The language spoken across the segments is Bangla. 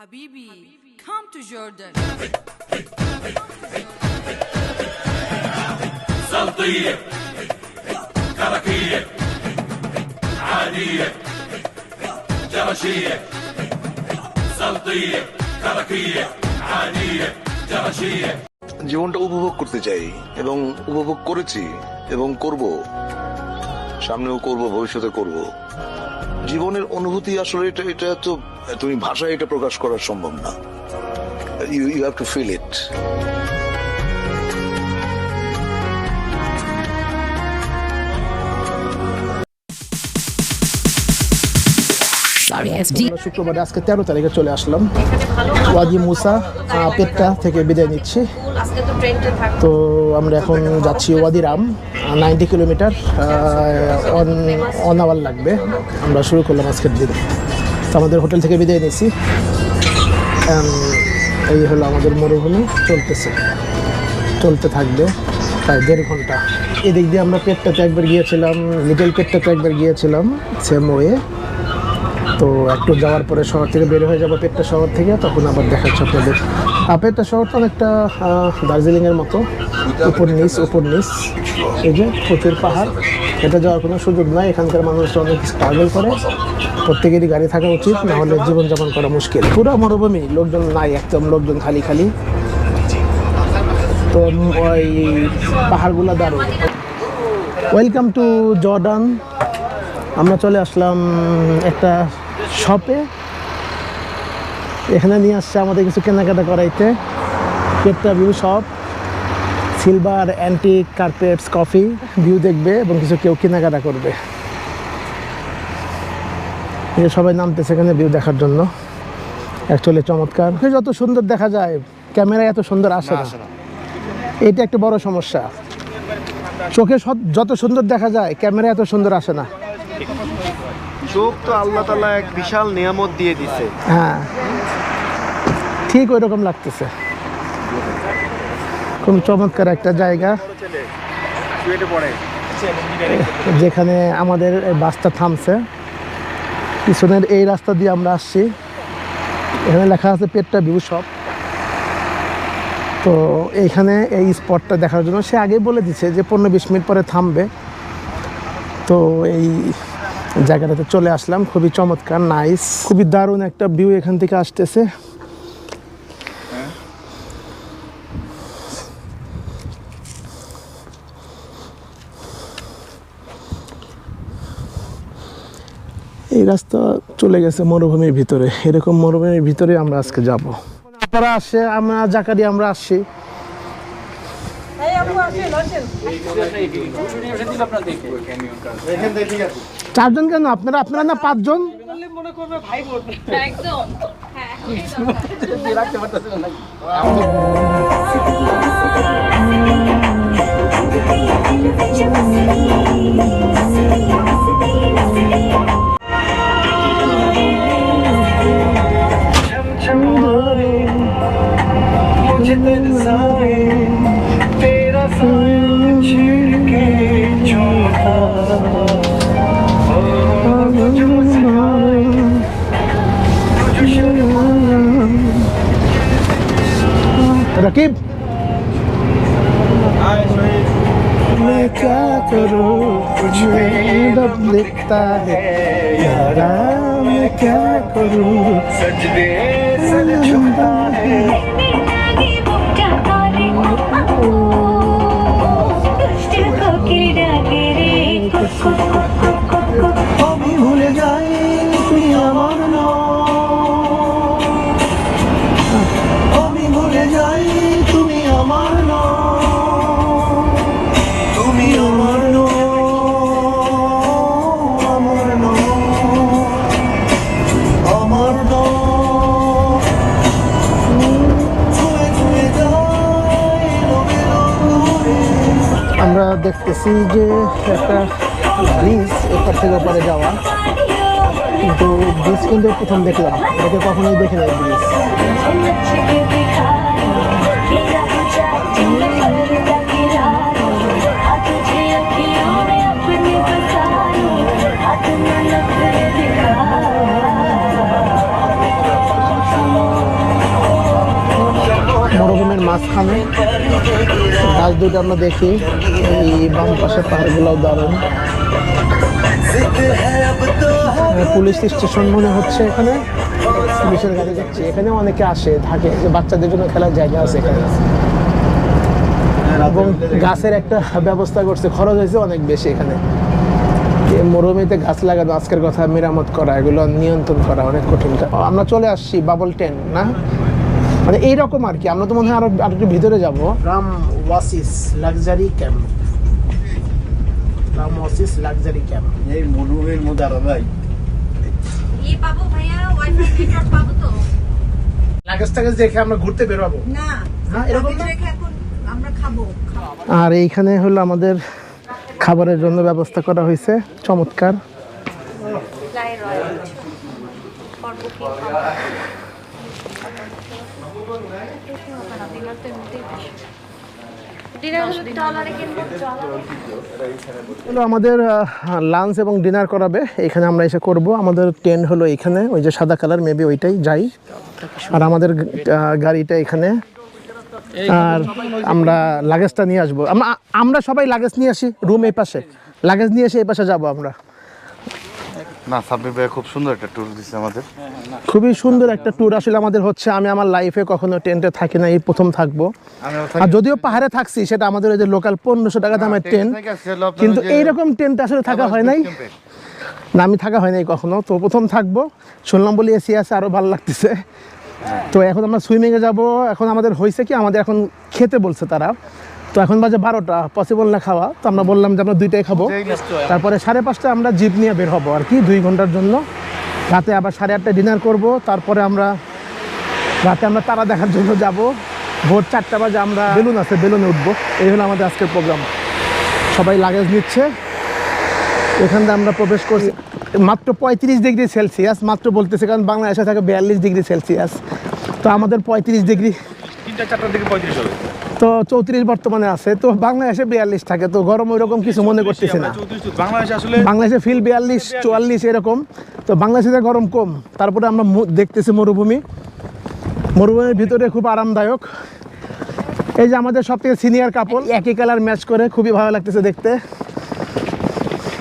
Habibi, come to Jordan. سلطية كركية عادية جرشية سلطية كركية عادية جرشية জীবনটা উপভোগ করতে চাই এবং উপভোগ করেছি এবং করব সামনেও করব ভবিষ্যতে করব জীবনের অনুভূতি আসলে এটা এটা তো তুমি ভাষায় এটা প্রকাশ করা সম্ভব না। You you have to feel it শুক্রবারে আজকে তেরো তারিখে চলে আসলাম। ওয়াদি মুসা আহ, পেট্টা থেকে বিদায় নিচ্ছি। তো আমরা এখন যাচ্ছি Wadi Rum ninety kilometre an an hour লাগবে। আমরা শুরু করলাম আজকের দিন। তো আমাদের হোটেল থেকে বিদায় নিয়েছি। এই হলো আমাদের মরুভূমি, চলতেছে। চলতে থাকবে প্রায় দেড় ঘণ্টা। এদিক দিয়ে আমরা পেটটাতে একবার গিয়েছিলাম লিটল পেটটাতে একবার গিয়েছিলাম সেম ওয়ে তো একটু যাওয়ার পরে শহর থেকে বের হয়ে যাব পেটটা শহর থেকে, তখন আবার দেখাচ্ছে আপনাদের। আর পেটটা শহরটা অনেকটা দার্জিলিংয়ের মতো। উপর নিচ উপর নিচ। এই যে প্রচুর পাহাড়, এটা যাওয়ার কোনো সুযোগ নাই। এখানকার মানুষ অনেক স্ট্রাগল করে। প্রত্যেকেরই গাড়ি থাকা উচিত না হলে জীবনযাপন করা মুশকিল। পুরো মরুভূমি, লোকজন নাই, একদম লোকজন খালি খালি। তো ওই পাহাড়গুলো দারুণ। ওয়েলকাম টু জর্ডান আমরা চলে আসলাম একটা শপে এখানে নিয়ে আসছে আমাদের কিছু কেনাকাটা করাইতে। একটা view shop silver antique carpets coffee view দেখবে এবং কিছু কেউ কেনাকাটা করবে। সবাই নামতেছে এখানে ভিউ দেখার জন্য। অ্যাকচুয়ালি চমৎকার। যত সুন্দর দেখা যায় ক্যামেরায় এত সুন্দর আসে না। এটা একটা বড় সমস্যা। চোখে যত সুন্দর দেখা যায় ক্যামেরা এত সুন্দর আসে না। চোখ তো আল্লাহ তালা এক বিশাল নিয়ামত দিয়ে দিছে। হ্যাঁ। ঠিক ওই রকম লাগতেছে। খুব চমৎকার একটা জায়গা। যেখানে আমাদের বাসটা থামছে। পিছনের এই রাস্তা দিয়ে আমরা আসছি। এখানে লেখা আছে পেটটা ভিউ শপ। তো এইখানে এই স্পটটা দেখার জন্য সে আগেই বলে দিছে যে পনেরো বিশ মিনিট পরে থামবে। তো এই জায়গাটাতে চলে আসলাম। খুবই চমৎকার নাইস খুবই দারুণ একটা ভিউ এখান থেকে আসতেছে। এই রাস্তা চলে গেছে মরুভূমির ভিতরে। এরকম মরুভূমির ভিতরে আমরা আজকে যাব। আপনারা আসে, আমরা জাকারি আমরা আসছি চারজন কেন? আপনারা আপনারা না পাঁচজন? একদম। जितन साए तेरा साया छेड़ के छूता रकीब मैं क्या करूँ मुझमें दब लिखता है यारा मैं क्या करूँ सजदे सजदा है দেখতেছি যে একটা ব্রিজ এপার থেকে ওপারে যাওয়া। কিন্তু ব্রিজ কিন্তু প্রথম দেখলাম, এটাকে কখনোই দেখে নাই ব্রিজ। মাঝখানে। গাছ দুটো আমরা দেখি। এই বাম পাশে পাহাড়গুলো দারুণ। পুলিশ স্টেশন মনে হচ্ছে এখানে। পুলিশের গাড়ি যাচ্ছে। এখানে অনেকে আসে, থাকে। বাচ্চাদের জন্য খেলার জায়গা আছে এখানে। এবং গাছের একটা ব্যবস্থা করছে। খরচ হয়েছে অনেক বেশি এখানে। এই মরুভূমিতে গাছ লাগানো, আজকের কথা মেরামত করা, এগুলো নিয়ন্ত্রণ করা অনেক কঠিন। আমরা চলে আসছি বাবল টেন, না? মানে এইরকম আর কি। আমরা তো মনে হয় আরও আর একটু ভিতরে যাব। Rum Oasis luxury camp. Rum Oasis luxury camp. এই মরুভূমির মধ্যে আরও ভাই ইয়ে পাবো ভাইয়া? ওয়াইফাই নেটওয়ার্ক পাবো তো। লাগেজ টাগেজ দেখে আমরা ঘুরতে বেরোবো। না হ্যাঁ, এরকম না? আমরা খাব। খাব আর এইখানে হলো আমাদের খাবারের জন্য ব্যবস্থা করা হয়েছে। চমৎকার। আমাদের লাঞ্চ এবং ডিনার করাবে। এখানে আমরা এসে করব। আমাদের টেন্ট হলো এখানে। ওই যে সাদা কালার মেবি ওইটাই যাই। আর আমাদের গাড়িটা এখানে। আর আমরা লাগেজটা নিয়ে আসব। আমরা সবাই লাগেজ নিয়ে আসি রুম এই পাশে। লাগেজ নিয়ে এসে এই পাশে যাব আমরা। না সাব্বির ভাই খুব সুন্দর একটা ট্যুর দিচ্ছে আমাদের। খুবই সুন্দর একটা ট্যুর আসলে আমাদের হচ্ছে আমি আমার লাইফে কখনো টেন্টে থাকি না এই প্রথম থাকব। আর যদিও পাহাড়ে থাকছি সেটা আমাদের ওই যে লোকাল পনেরোশো টাকা দামের টেন্ট কিন্তু এইরকম টেন্ট আসলে থাকা হয় নাই। না আমি থাকা হয় নাই কখনো। তো প্রথম থাকব। শুনলাম বলি এসি আছে আরও ভালো লাগতেছে। তো এখন আমরা সুইমিংয়ে যাব। এখন আমাদের হয়েছে কি আমাদের এখন খেতে বলছে তারা। তো এখন বাজে বারোটা পসিবল না খাওয়া? তো আমরা বললাম যে আমরা দুইটাই খাব। তারপরে সাড়ে পাঁচটা আমরা জিপ নিয়ে বের হব আর কি দুই ঘণ্টার জন্য। রাতে আবার সাড়ে আটটা ডিনার করব তারপরে আমরা রাতে আমরা তারা দেখার জন্য যাব। ভোর চারটা বাজে আমরা বেলুন আছে বেলুনে উঠবো। এই হলো আমাদের আজকের প্রোগ্রাম সবাই লাগেজ নিচ্ছে। এখান থেকে আমরা প্রবেশ করছি। মাত্র পঁয়ত্রিশ ডিগ্রি সেলসিয়াস মাত্র বলতেছে কারণ বাংলাদেশে থাকে বিয়াল্লিশ ডিগ্রি সেলসিয়াস। তো আমাদের পঁয়ত্রিশ ডিগ্রি তিনটা চারটার দিকে পঁয়ত্রিশ হবে। তো চৌত্রিশ বর্তমানে আছে তো বাংলাদেশে বিয়াল্লিশ থাকে তো গরম ওইরকম কিছু মনে করতেছি না। বাংলাদেশে ফিল বিয়াল্লিশ চুয়াল্লিশ এরকম তো বাংলাদেশে গরম কম তারপরে আমরা দেখতেছি মরুভূমি। মরুভূমির ভিতরে খুব আরামদায়ক। এই যে আমাদের সব থেকে সিনিয়র কাপল একই কালার ম্যাচ করে খুবই ভালো লাগতেছে দেখতে।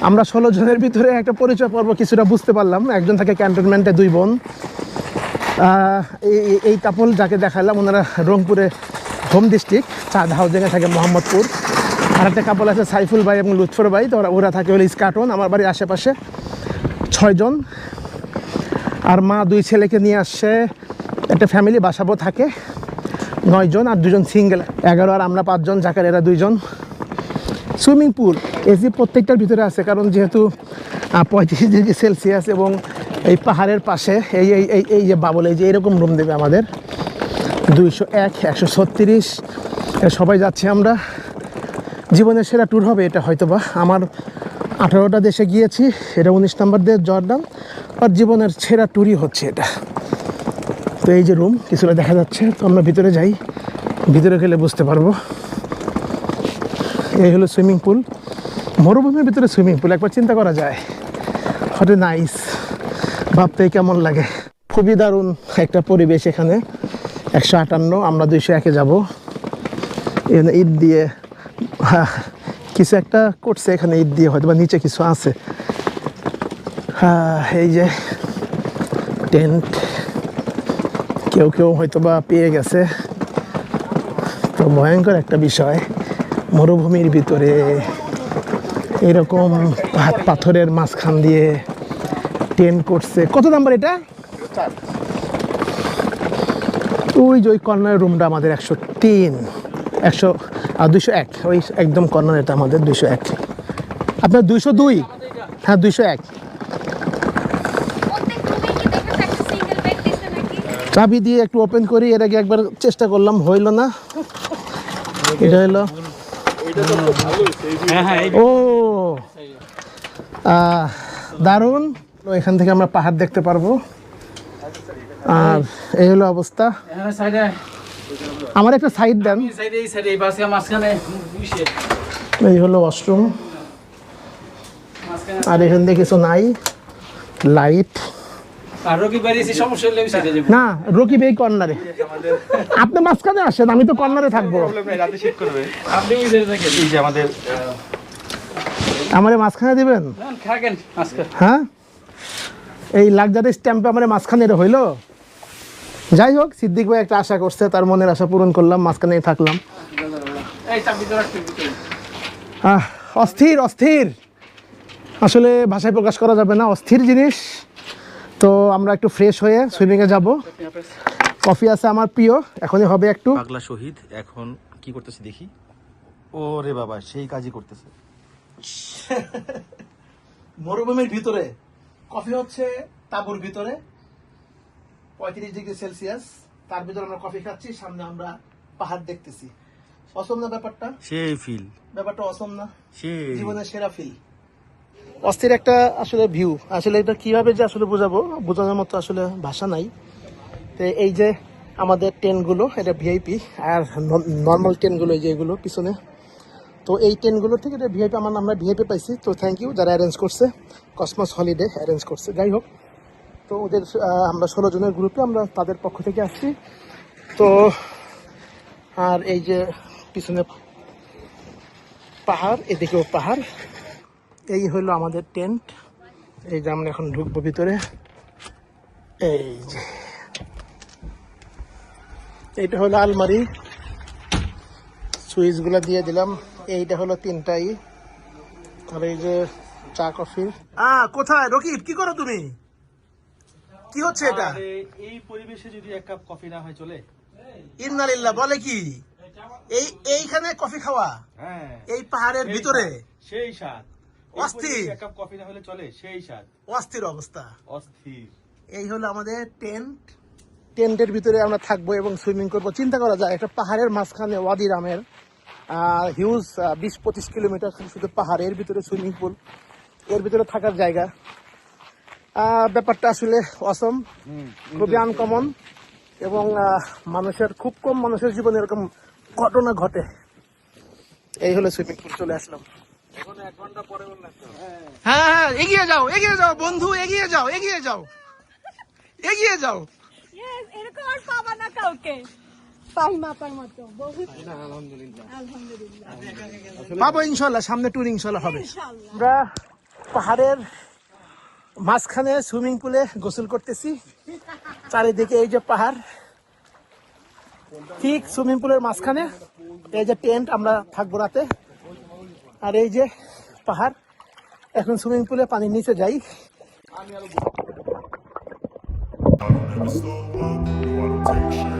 আমরা ষোলো জনের ভিতরে একটা পরিচয় পর্ব কিছুটা বুঝতে পারলাম। একজন থাকে ক্যান্টনমেন্টে দুই বোন। আহ, এই- এই- এই কাপল যাকে দেখালাম ওনারা রংপুরে হোম ডিস্ট্রিক্ট চাঁদ হাউজিংয়ে থাকে মোহাম্মদপুর। আর একটা কাপল আছে সাইফুল ভাই এবং লুৎফর ভাই, তো ওরা- থাকে হলো ইস্কাটন, আমার বাড়ির আশেপাশে। ছয়জন আর মা দুই ছেলেকে নিয়ে আসছে একটা ফ্যামিলি বাসাবো থাকে। নয়জন আর দুজন সিঙ্গেল এগারো আর আমরা পাঁচজন, জাকার এরা দুইজন। সুইমিং পুল এসি প্রত্যেকটার ভিতরে আছে, কারণ যেহেতু পঁয়ত্রিশ ডিগ্রি সেলসিয়াস এবং এই পাহাড়ের পাশে, এই এই এই যে বাবল এই যে এরকম রুম দেবে আমাদের। দুইশো এক, একশো ছত্রিশ। সবাই যাচ্ছি আমরা। জীবনের সেরা ট্যুর হবে এটা হয়তো বা আমার আঠারোটা দেশে গিয়েছি, এটা উনিশ নম্বর দেশ, জর্ডান। আর জীবনের সেরা ট্যুরই হচ্ছে এটা। তো এই যে রুম কিছুটা দেখা যাচ্ছে। তো আমরা ভিতরে যাই। ভিতরে গেলে বুঝতে পারব। এই হলো সুইমিং পুল মরুভূমির ভিতরে সুইমিং পুল একবার চিন্তা করা যায়। হট নাইস ভাবতে কেমন লাগে। খুবই দারুণ একটা পরিবেশ এখানে। একশো আটান্ন আমরা দুইশো একে যাব। এখানে ঈদ দিয়ে হ্যাঁ, কিছু একটা করছে এখানে ঈদ দিয়ে হয়তো বা নিচে কিছু আছে। হ্যাঁ, এই যে টেন্ট কেউ কেউ হয়তো বা পেয়ে গেছে। তো ভয়ঙ্কর একটা বিষয় মরুভূমির ভিতরে এরকম পাথরের মাঝখান দিয়ে টেন্ট করছে। কত নাম্বার এটা? ওই যে ওই কর্নার রুমটা আমাদের একশো তিন একশো আর দুইশো এক ওই একদম কর্নার এটা আমাদের দুইশো এক। আপনার দুইশো দুই? হ্যাঁ দুইশো এক। চাবি দিয়ে একটু ওপেন করি এর আগে একবার চেষ্টা করলাম হইল না। এটা হলো ও দারুণ। এখান থেকে আমরা পাহাড় দেখতে পারব। আর এই হলো অবস্থা। হ্যাঁ আমার একটা সাইড দেন। এই সাইডে এই পাশে মাঝখানে। এই হলো ওয়াশরুম। আর এখান থেকে কিছু নাই। লাইট। না এই কর্নারে। আপনি মাঝখানে আসেন আমি তো কর্নারে থাকব। আমারে মাঝখানে দিবেন? হ্যাঁ? এই লাক্সারি স্ট্যাম্পে আমার মাঝখানে হইল? যাই হোক সিদ্দিক ভাই একটা আশা করছে তার মনের আশা পূরণ করলাম মাঝখানেই থাকলাম। অস্থির অস্থির। আসলে ভাষায় প্রকাশ করা যাবে না অস্থির জিনিস। তো আমরা একটু ফ্রেশ হয়ে সুইমিংয়ে যাব। কফি আছে আমার প্রিয় এখনই হবে একটু। পাগলা শহীদ এখন কি করতেছে দেখি? ও রে বাবা সেই কাজই করতেছে। মরুভূমির ভিতরে। কফি হচ্ছে তাঁবুর ভিতরে। পঁয়ত্রিশ ডিগ্রি সেলসিয়াস। তার ভিতরে আমরা কফি খাচ্ছি সামনে আমরা পাহাড় দেখতেছি। অসম না ব্যাপারটা? সেই ফিল। ব্যাপারটা অসম না? জীবনের সেরা ফিল। অস্থির একটা আসলে ভিউ আসলে এটা কীভাবে যে আসলে বোঝাবো? বোঝানোর মতো আসলে ভাষা নাই। তো এই যে আমাদের ট্রেনগুলো এটা ভিআইপি আর নর্মাল ট্রেনগুলো এই যে এগুলো পিছনে। তো এই ট্রেনগুলো থেকে এটা ভিআইপি আমার আমরা ভিআইপি পাইছি। তো থ্যাংক ইউ যারা অ্যারেঞ্জ করছে। কসমস হলিডে অ্যারেঞ্জ করছে। যাই হোক তো ওদের আমরা ষোলো জনের গ্রুপে আমরা তাদের পক্ষ থেকে আসছি। তো, আর এই যে পিছনে পাহাড়, এদিকেও পাহাড়। এই হলো আমাদের টেন্ট এই যে আমরা এখন ঢুকবো ভিতরে। এই যে। এইটা হলো আলমারি। সুইচগুলা দিয়ে দিলাম। এইটা হলো তিনটাই। আর এই যে চা কফি আহ, কোথায়? রকিব, কি করো তুমি? কি হচ্ছে এটা? এই পরিবেশে যদি এক কাপ কফি না হয় চলে? ইন্নালিল্লাহ বলে কি? এই এইখানে কফি খাওয়া? হ্যাঁ। এই পাহাড়ের ভিতরে? সেই স্বাদ। অস্থির। এক কাপ কফি না হলে চলে? সেই স্বাদ। অস্থির অবস্থা। অস্থির। এই হলো আমাদের টেন্ট। টেন্টের ভিতরে আমরা থাকব এবং সুইমিং করব। চিন্তা করা যায় একটা পাহাড়ের মাঝখানে ওয়াদিরামের হিউজ বিশ পঁচিশ কিলোমিটার শুধু পাহাড়ের ভিতরে সুইমিং পুল। এর ভিতরে থাকার জায়গা। ব্যাপারটা আসলে অসম খুবই আনকমন এবং মানুষের খুব কম মানুষের জীবনে এরকম ঘটনা ঘটে। এই হলো সুইমিং পুল চলে আসলাম। হ্যাঁ হ্যাঁ এগিয়ে যাও এগিয়ে যাও বন্ধু এগিয়ে যাও এগিয়ে যাও। এগিয়ে যাও। এরকম আর পাবা না কাউকে। পাহিমাপার মতো বহুত। পাবো ইনশাল্লাহ সামনে ট্যুর ইনশাল্লাহ হবে। আমরা পাহাড়ের মাঝখানে সুইমিং পুলে গোসল করতেছি। চারিদিকে এই যে পাহাড়। ঠিক সুইমিং পুলের মাঝখানে এই যে টেন্ট আমরা থাকব রাতে। আর এই যে পাহাড়। এখন সুইমিং পুলে পানির নিচে যাই। I don't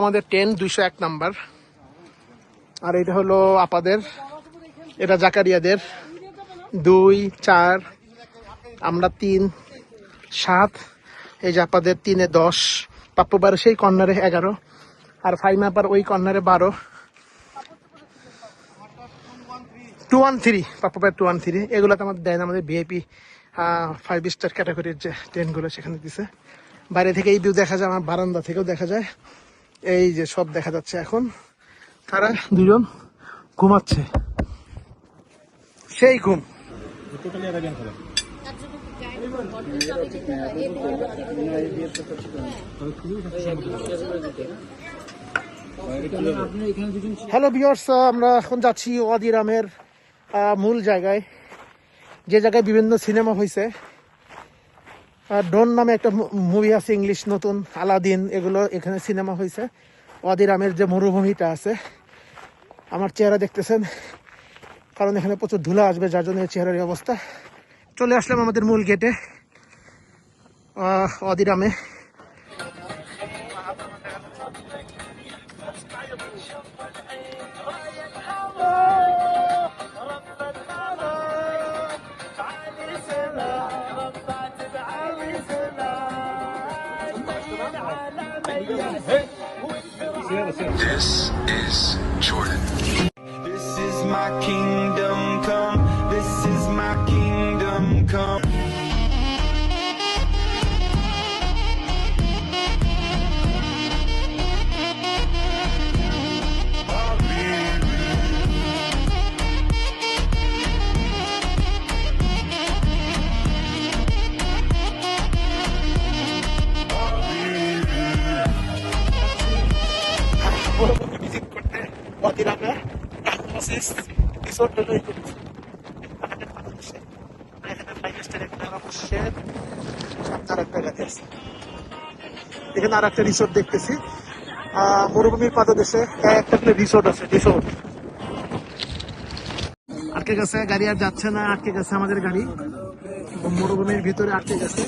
আমাদের টেন দুইশো এক নাম্বার। আর এটা হলো আপাদের। এটা জাকারিয়াদের। দুই, চার, আমরা তিন, সাত, এই যে আপাদের তিনে দশ পাপ্পবার সেই কর্নারে এগারো, আর ফাইমাপার ওই কর্নারে বারো। টু ওয়ান থ্রি পাপ্পাপার টু ওয়ান থ্রি এগুলো তো আমাদের দেয় না, আমাদের ভিআইপি ফাইভ স্টার ক্যাটাগরির যে ট্রেনগুলো সেখানে দিছে। বাইরে থেকে এই ভিউ দেখা যায়, আমার বারান্দা থেকেও দেখা যায়। এই যে সব দেখা যাচ্ছে এখন। তারা দুজন ঘুমাচ্ছে। সেই ঘুম। হ্যালো বিয়ার্স আমরা এখন যাচ্ছি ওয়াদিরামের মূল জায়গায়। যে জায়গায় বিভিন্ন সিনেমা হয়েছে ডন নামে একটা মুভি আছে ইংলিশ নতুন আলাদিন এগুলো এখানে সিনেমা হয়েছে অদিরামের যে মরুভূমিটা আছে, আমার চেহারা দেখতেছেন, কারণ এখানে প্রচুর ধুলা আসবে, যার জন্য চেহারার অবস্থা। চলে আসলাম আমাদের মূল গেটে ওয়াদিরামে Yes. এখানে আর একটা রিসোর্ট দেখতেছি মরুভূমির পাদদেশে একটা রিসোর্ট আছে রিসোর্ট আটকে গেছে, গাড়ি আর যাচ্ছে না, আটকে গেছে আমাদের গাড়ি। মরুভূমির ভিতরে আটকে গেছে।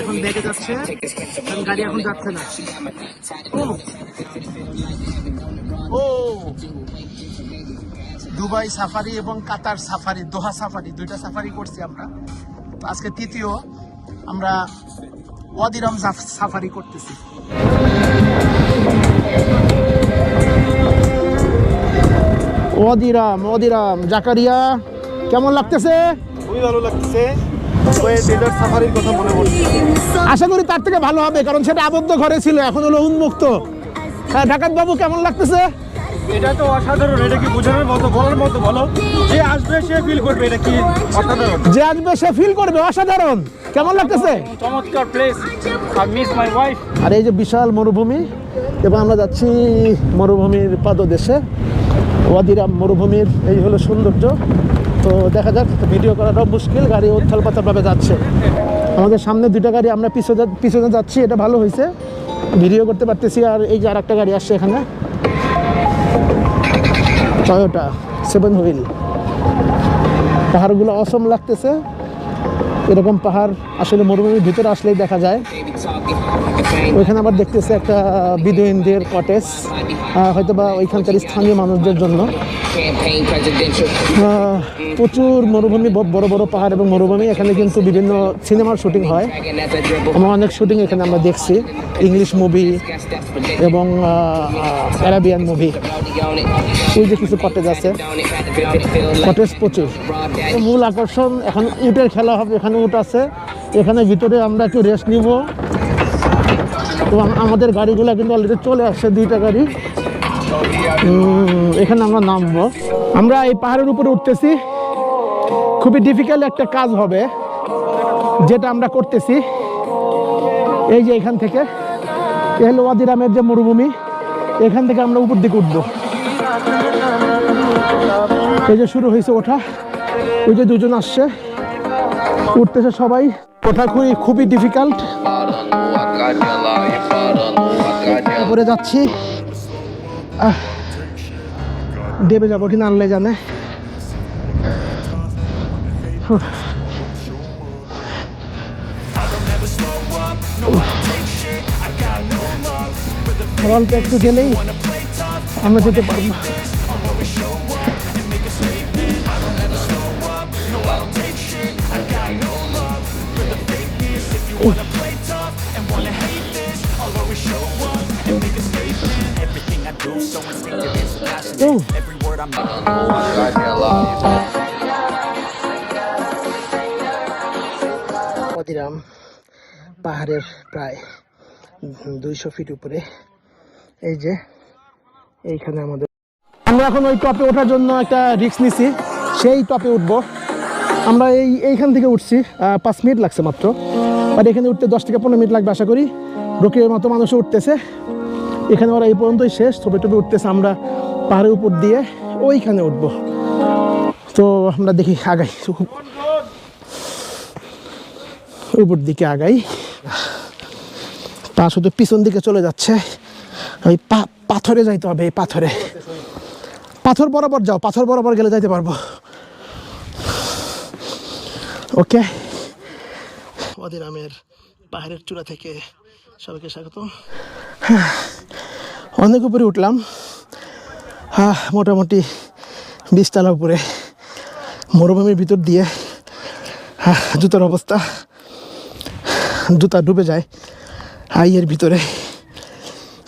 এখন দেখে যাচ্ছে। গাড়ি এখন যাচ্ছে না। দুবাই সাফারি এবং কাতার সাফারি দোহা সাফারি দুইটা সাফারি করছি আমরা। তো আজকে তৃতীয় আমরা ওয়াদিরাম সাফারি করতেছি। ওয়াদিরাম ওয়াদিরাম জাকারিয়া কেমন লাগতেছে? খুবই ভালো লাগতেছে। সাফারির কথা মনে পড়ছে। আশা করি তার থেকে ভালো হবে কারণ সেটা আবদ্ধ ঘরে ছিল এখন হলো উন্মুক্ত। হ্যাঁ ডাকাত বাবু কেমন লাগতেছে? এটা তো অসাধারণ এটা কি বোঝানোর মতো বলার মতো বলো? যে আসবে সে ফিল করবে এটা কি অসাধারণ? যে আসবে সে ফিল করবে অসাধারণ। কেমন লাগতেছে? চমৎকার place I miss my wife আর এই যে বিশাল মরুভূমি এবং আমরা যাচ্ছি মরুভূমির পাদদেশে। ওয়াদিরাম মরুভূমির এই হলো সৌন্দর্য। তো দেখা যাক ভিডিও করাটাও মুশকিল গাড়ি উত্থাল পাতালভাবে যাচ্ছে। আমাদের সামনে দুইটা গাড়ি আমরা পিছনে পিছনে যাচ্ছি এটা ভালো হয়েছে। ভিডিও করতে পারতেছি আর এই যে আর একটা গাড়ি আসছে এখানে। Toyota seven wheel. পাহাড়গুলো অসম লাগতেছে। এরকম পাহাড় আসলে মরুভূমির ভিতরে আসলেই দেখা যায়। ওইখানে আবার দেখতেছে একটা বিদুইনদের কটেজ হয়তো বা ওইখানকার স্থানীয় মানুষদের জন্য। প্রচুর মরুভূমি বড় বড় পাহাড় এবং মরুভূমি। এখানে কিন্তু বিভিন্ন সিনেমার শুটিং হয়। অনেক শুটিং এখানে আমরা দেখছি। ইংলিশ মুভি এবং অ্যারাবিয়ান মুভি। ওই যে কিছু কটেজ আছে। কটেজ প্রচুর। মূল আকর্ষণ এখন উটের খেলা হবে, এখানে উট আছে। এখানে ভিতরে আমরা একটু রেস্ট নিব। এবং আমাদের গাড়িগুলো কিন্তু অলরেডি চলে আসছে, দুইটা গাড়ি। এখানে আমরা নামবো। আমরা এই পাহাড়ের উপরে উঠতেছি। খুবই ডিফিকাল্ট একটা কাজ হবে, যেটা আমরা করতেছি। এই যে এখান থেকে, এ হলো ওয়াদিরামের যে মরুভূমি। এখান থেকে আমরা উপর দিকে উঠবো। এই যে শুরু হয়েছে ওঠা। ওই যে দুজন আসছে। উঠতেছে সবাই। ওঠা খুবই খুবই ডিফিকাল্ট উপরে যাচ্ছি। দেবে যাব কিনা আনলে জানে। একটু গেলেই আমরা যেতে পারব। ও ক্ষতিরাম পাহাড়ের প্রায় দুইশো ফিট উপরে। এই যে এইখানে আমাদের আমরা এখন ওই টপে ওঠার জন্য একটা রিস্ক নিছি। সেই টপে উঠবো। আমরা এই এইখান থেকে উঠছি আহ, পাঁচ মিনিট লাগছে মাত্র। আর এখানে উঠতে দশ থেকে পনেরো মিনিট লাগবে আশা করি। রোকের মতো মানুষ উঠতেছে। এখানে ওরা এই পর্যন্তই শেষ। ছবি টবি উঠতেছে আমরা। পাহাড়ের উপর দিয়ে ওইখানে উঠবো। তো আমরা দেখি আগাই। উপর দিকে আগাই। পা শুধু পিছন দিকে চলে যাচ্ছে। ওই পাথরে যাইতে হবে এই পাথরে। পাথর বরাবর যাও, পাথর বরাবর গেলে যাইতে পারব। ওকে। ওদিরামের পাহাড়ের চূড়া থেকে সবাইকে স্বাগত অনেক উপরে উঠলাম। হ্যাঁ মোটামুটি বিশতলা উপরে। মরুভূমির ভিতর দিয়ে জুতোর অবস্থা, জুতা ডুবে যায়, আইয়ের ভিতরে।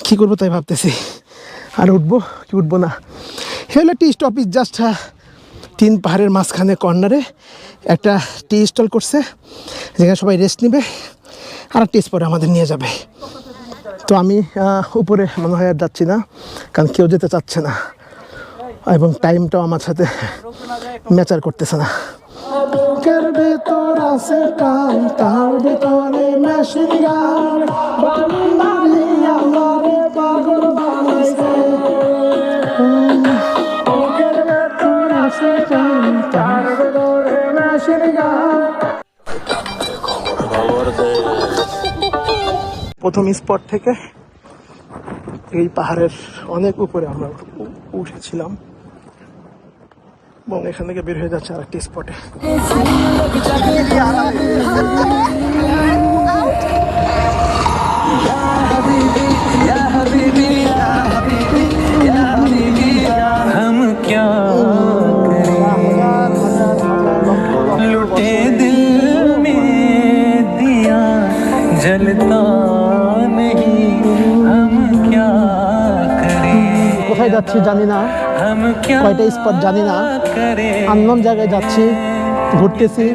কি করব তাই ভাবতেছি। আর উঠবো কি উঠবো না। Hello tea stop is just তিন পাহাড়ের মাঝখানে কর্নারে একটা টি স্টল করছে, যেখানে সবাই রেস্ট নেবে, আর টি স্পটে আমাদের নিয়ে যাবে। তো আমি উপরে মনে হয় আর যাচ্ছি না, কারণ কেউ যেতে চাচ্ছে না। এবং টাইমটাও আমার সাথে ম্যাচার করতেছে না। বুকের ভেতর আছে তার ভেতরে মেশিন আমারে প্রথম স্পট থেকে এই পাহাড়ের অনেক উপরে আমরা উ- উঠেছিলাম এবং এখান থেকে বের হয়ে যাচ্ছে আরেকটি স্পটে हम क्या लुटे दिल में दिया जलता কোথায় যাচ্ছি জানি না। কয়টা স্পট জানি না। আননোন জায়গায় যাচ্ছি ঘুরতেছি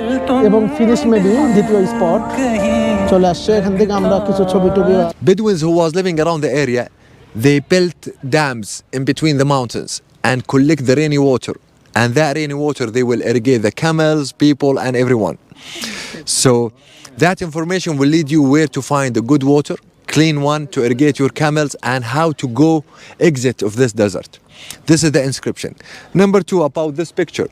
এবং ফিনিশ মেবি দ্বিতীয় স্পট চলে আসছে এখান থেকে আমরা কিছু ছবি টবি Bedouins who was living around the area they built dams in between the mountains and collect the rainy water. And that rainy water they will irrigate the camels people and everyone. So that information will lead you where to find the good water clean one to irrigate your camels, and how to go exit of this desert. This is the inscription. Number two, about this picture.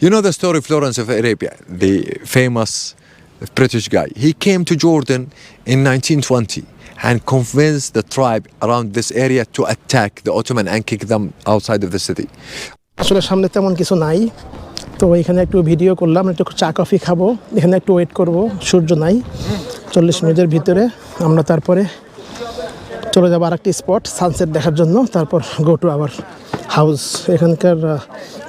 You know the story of Lawrence of Arabia, the famous British guy. He came to Jordan in 1920 and convinced the tribe around this area to attack the Ottoman and kick them outside of the city. আসলে সামনে তেমন কিছু নাই তো এখানে একটু ভিডিও করলাম, একটু চা কফি খাব। এখানে একটু ওয়েট করব, সূর্য নাই। চল্লিশ মিনিটের ভিতরে আমরা তারপরে চলে যাব আরেকটি স্পট সানসেট দেখার জন্য। তারপর গো টু আওয়ার হাউস এখানকার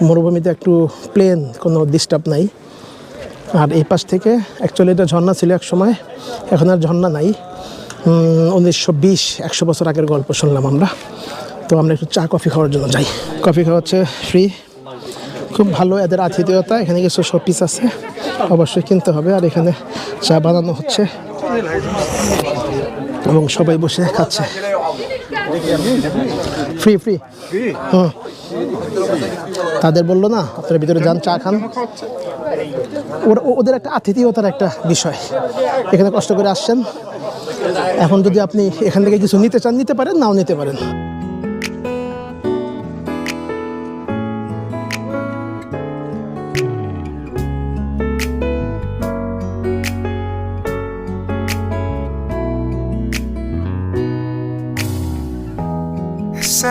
মরুভূমিতে একটু প্লেন কোনো ডিস্টার্ব নাই। আর এই পাশ থেকে অ্যাকচুয়ালি এটা ঝর্ণা ছিল এক সময়, এখন আর ঝর্ণা নাই। উনিশশো বিশ, একশো বছর আগের গল্প শুনলাম আমরা। তো আমরা একটু চা কফি খাওয়ার জন্য যাই। কফি খাওয়া হচ্ছে ফ্রি খুব ভালো এদের আতিথেয়তা, এখানে কিছু শোপিস আছে, অবশ্যই কিনতে হবে। আর এখানে চা বানানো হচ্ছে। এবং সবাই বসে খাচ্ছে। ফ্রি ফ্রি হুম তাদের বলল না আপনারা ভিতরে যান, চা খান। ওরা ওদের একটা আতিথেয়তার একটা বিষয়। এখানে কষ্ট করে আসছেন। এখন যদি আপনি এখান থেকে কিছু নিতে চান, নিতে পারেন, নাও নিতে পারেন।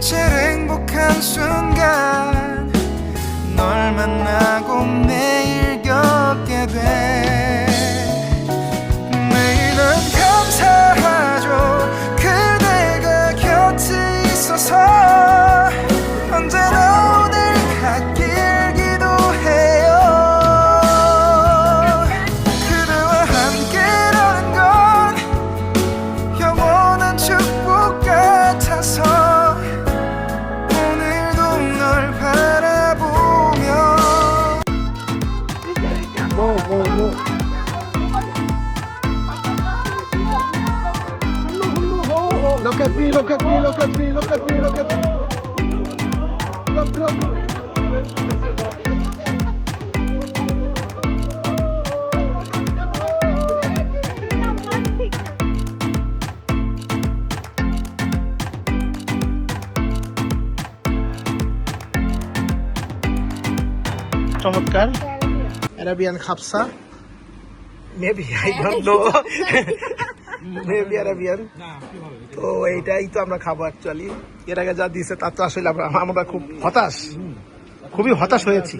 제일 행복한 순간 널 만나고 매일 겪게 돼. 매일은 감사하죠. 그대가 곁에 있어서 언제나 Arabian খাপসা maybe I don't know maybe Arabian তো এইটাই তো আমরা খাব অ্যাকচুয়ালি এর আগে যা দিয়েছে তার তো আসলে আমরা আমরা খুব হতাশ। খুবই হতাশ হয়েছি।